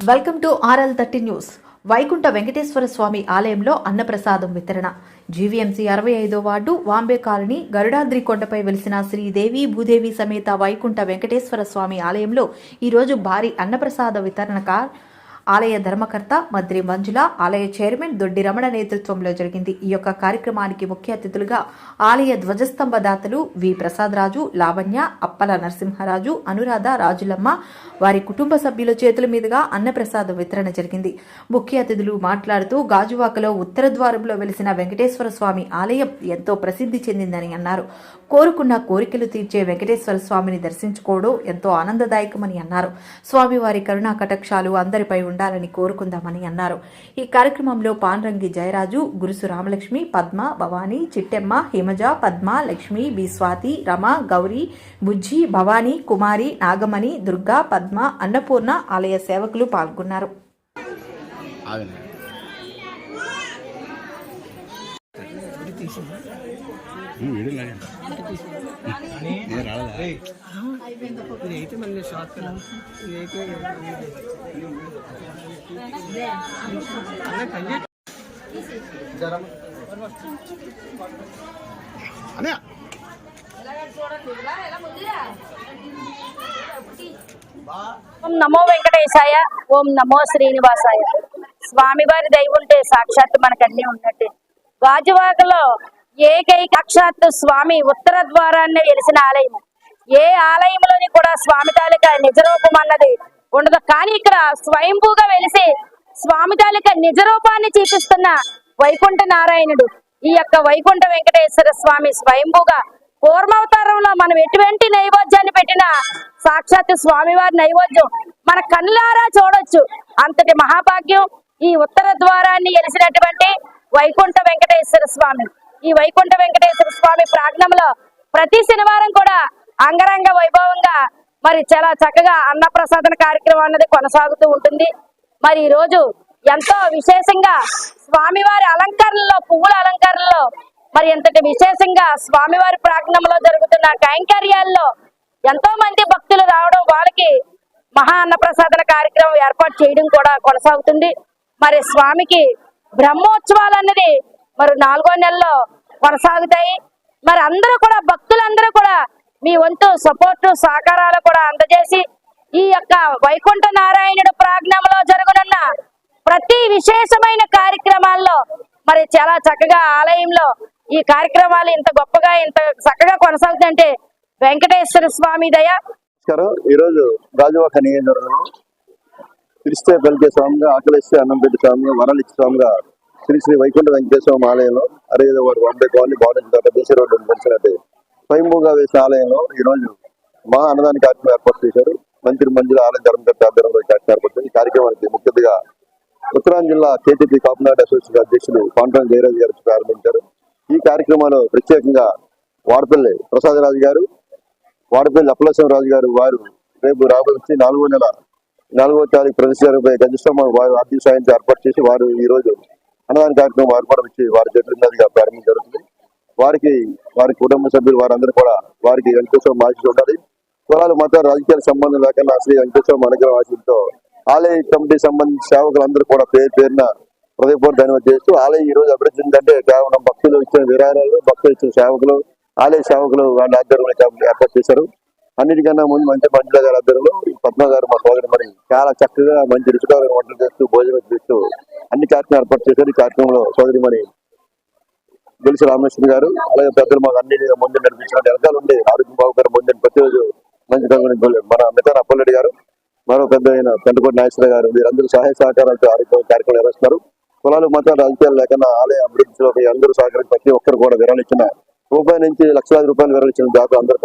Welcome to R L thirty news. Vaikuntha Venkateswara Swami ఆలయంలో అన్నప్రసాదం వితరణ. జీవీఎంసీ అరవై ఐదో వార్డు వాంబే కాలనీ గరుడాద్రి కొండపై వెలిసిన శ్రీదేవి భూదేవి సమేత వైకుంఠ వెంకటేశ్వర స్వామి ఆలయంలో ఈరోజు భారీ అన్నప్రసాద వితరణ కార్ ఆలయ ధర్మకర్త మంత్రి మంజుల ఆలయ చైర్మన్ దొడ్డి రమణ నేతృత్వంలో జరిగింది. ఈ యొక్క కార్యక్రమానికి ముఖ్య అతిథులుగా ఆలయ ధ్వజస్తంభ దాతలు వి. ప్రసాదరాజు లావణ్య అప్పల నరసింహరాజు అనురాధ రాజులమ్మ వారి కుటుంబ సభ్యుల చేతుల మీదుగా అన్నప్రసాదం వితరణ జరిగింది. ముఖ్య అతిథులు మాట్లాడుతూ గాజువాకలో ఉత్తర ద్వారంలో వెలిసిన వెంకటేశ్వర స్వామి ఆలయం ఎంతో ప్రసిద్ధి చెందిందని అన్నారు. కోరుకున్న కోరికలు తీర్చే వెంకటేశ్వర స్వామిని దర్శించుకోవడం ఎంతో ఆనందదాయకమని అన్నారు. స్వామివారి కరుణా కటాక్షాలు అందరిపై ఉండాలని కోరుకుందామని అన్నారు. ఈ కార్యక్రమంలో పాన్రంగి జయరాజు గురుసు రామలక్ష్మి పద్మ భవానీ చిట్టెమ్మ హిమజ పద్మ లక్ష్మి బి స్వాతి రమ గౌరీ బుజ్జి భవానీ కుమారి నాగమణి దుర్గా పద్మ అన్నపూర్ణ ఆలయ సేవకులు పాల్గొన్నారు. ఆగండి. ఇదైతే మళ్ళీ షార్ట్ కదా ఇదైతే అన్న పని అనే ఓం నమో వెంకటేశాయ ఓం నమో శ్రీనివాసాయ. స్వామివారి దయ ఉంటే సాక్షాత్తు మనకన్నీ ఉన్నట్టే. గాజువాకలో ఏకైక సాక్షాత్తు స్వామి ఉత్తర ద్వారాన్ని వెలిసిన ఆలయం. ఏ ఆలయంలోని కూడా స్వామి తాలిక నిజరూపం అన్నది ఉండదు. కానీ ఇక్కడ స్వయంభూగా వెలిసి స్వామి తాలిక నిజరూపాన్ని చూపిస్తున్న వైకుంఠ నారాయణుడు. ఈ యొక్క వైకుంఠ వెంకటేశ్వర స్వామి స్వయంభూగా పూర్వావతారంలో మనం ఎటువంటి నైవేద్యాన్ని పెట్టినా సాక్షాత్ స్వామివారి నైవేద్యం మన కళ్ళారా చూడొచ్చు. అంతటి మహాభాగ్యం ఈ ఉత్తర ద్వారాన్ని ఎలిసినటువంటి వైకుంఠ వెంకటేశ్వర స్వామి. ఈ వైకుంఠ వెంకటేశ్వర స్వామి ప్రాంగణంలో ప్రతి శనివారం కూడా అంగరంగ వైభవంగా మరి చాలా చక్కగా అన్నప్రసాదన కార్యక్రమం అన్నది కొనసాగుతూ ఉంటుంది. మరి ఈ రోజు ఎంతో విశేషంగా స్వామివారి అలంకరణలో పువ్వుల అలంకరణలో మరి ఎంతటి విశేషంగా స్వామివారి ప్రాంగణంలో జరుగుతున్న కైంకర్యాల్లో ఎంతో మంది భక్తులు రావడం వాళ్ళకి మహా అన్నప్రసాదన కార్యక్రమం ఏర్పాటు చేయడం కూడా కొనసాగుతుంది. మరి స్వామికి బ్రహ్మోత్సవాలు అన్నది మరి నాలుగో నెలలో కొనసాగుతాయి. మరి అందరూ కూడా భక్తులందరూ కూడా మీ వంతు సపోర్టు సహకారాలు కూడా అందజేసి ఈ యొక్క వైకుంఠ నారాయణుడు ప్రాజ్ఞంలో జరగనున్న ప్రతి విశేషమైన కార్యక్రమాల్లో మరి చాలా చక్కగా ఆలయంలో ఈ కార్యక్రమాలు ఇంత గొప్పగా ఇంత చక్కగా కొనసాగుతుంటే వెంకటేశ్వర స్వామి దయ. ఈరోజు గాజువాక నియోజకవర్గంలో పిలిస్తే పలికే స్వామిగా ఆకలిస్తే అన్నం పెట్టి స్వామిగా వరలిచ్చి స్వామిగా శ్రీ శ్రీ వైకుంఠ వెంకటేశ్వర ఆలయంలో అరవై వారు వందే కాలనీ బాగుంటుంది తర్వాత బీసీ రోడ్డు తెలిసినట్టు స్వయంభూగా వేసిన ఆలయంలో ఈరోజు మా అన్నదాని కార్యక్రమం ఏర్పాటు చేశారు. మంత్రి మంజుల ఆలయ ధర్మకర్త ఆధ్వర్యంలో ఈ కార్యక్రమం ఈ కార్యక్రమానికి ముఖ్యంగా ఉత్తరాంధ్ర జిల్లా కేటీపీ కాపునాడు అసోసియేషన్ అధ్యక్షులు పాండ్రం జయరాజు గారు ప్రారంభించారు. ఈ కార్యక్రమంలో ప్రత్యేకంగా వాడపల్లి ప్రసాదరాజు గారు వాడపల్లి రాజు గారు వారు రేపు రాబోయే నాలుగో నెల నాలుగో తారీఖు ప్రదర్శన గంజస్వామి వారు ఆర్థిక సాయం ఏర్పాటు చేసి వారు ఈ రోజు అన్నదాన కార్యక్రమం వారు కూడా వచ్చి వారి చేతుల మీదుగా ప్రారంభం జరుగుతుంది. వారికి వారి కుటుంబ సభ్యులు వారందరూ కూడా వారికి వెంకటేశ్వర ఆశీస్సు ఉండాలి. కులాలు మత రాజకీయాల సంబంధం లేకుండా శ్రీ వెంకటేశ్వర అనుగ్రహం ఆశీస్సుతో ఆలయ కమిటీ సంబంధించిన సేవకులందరూ కూడా పేరు పేరున హృదయపూర్వక ధన్యవాదాలు చేస్తూ ఆలయం ఈ రోజు అభివృద్ధి అంటే కేవలం భక్తులు ఇచ్చిన విరాళాలు భక్తులు ఇచ్చిన సేవకులు ఆలయ సేవకులు వాళ్ళ ఆధ్వర్యంలో ఏర్పాటు చేశారు. అన్నిటికన్నా ముందు మంచి మంజుల గారి ఆధ్వర్యంలో ఈ పద్మ గారు మా సోదరి మరి చాలా చక్కగా మంచి రుచికరమైన వంటలు చేస్తూ భోజనం చేస్తూ అన్ని కార్యక్రమాలు ఏర్పాటు చేశారు. ఈ కార్యక్రమంలో సోదరి మరి గెలిచి రామకృష్ణ గారు అలాగే పెద్దలు మాకు అన్ని ముందు నడిపించిన వెనకాల ఉండే ఆరోగ్యం బాబు ముందు ప్రతిరోజు మంచి మన మిగతా అప్పలరెడ్డి గారు మరో పెద్ద అయిన పెంటకోటి నాగేశ్వర గారు వీరందరూ సహాయ సహకారాలతో ఆరోగ్య కార్యక్రమం నిర్వహిస్తున్నారు. కులాలు మతాలు రాజకీయాలు లేకుండా ఆలయ అభివృద్ధిలో అందరూ సహకరించి ప్రతి ఒక్కరు కూడా విరాళించిన రూపాయి నుంచి లక్షలాది రూపాయలు విరాళించిన దాకా అందరూ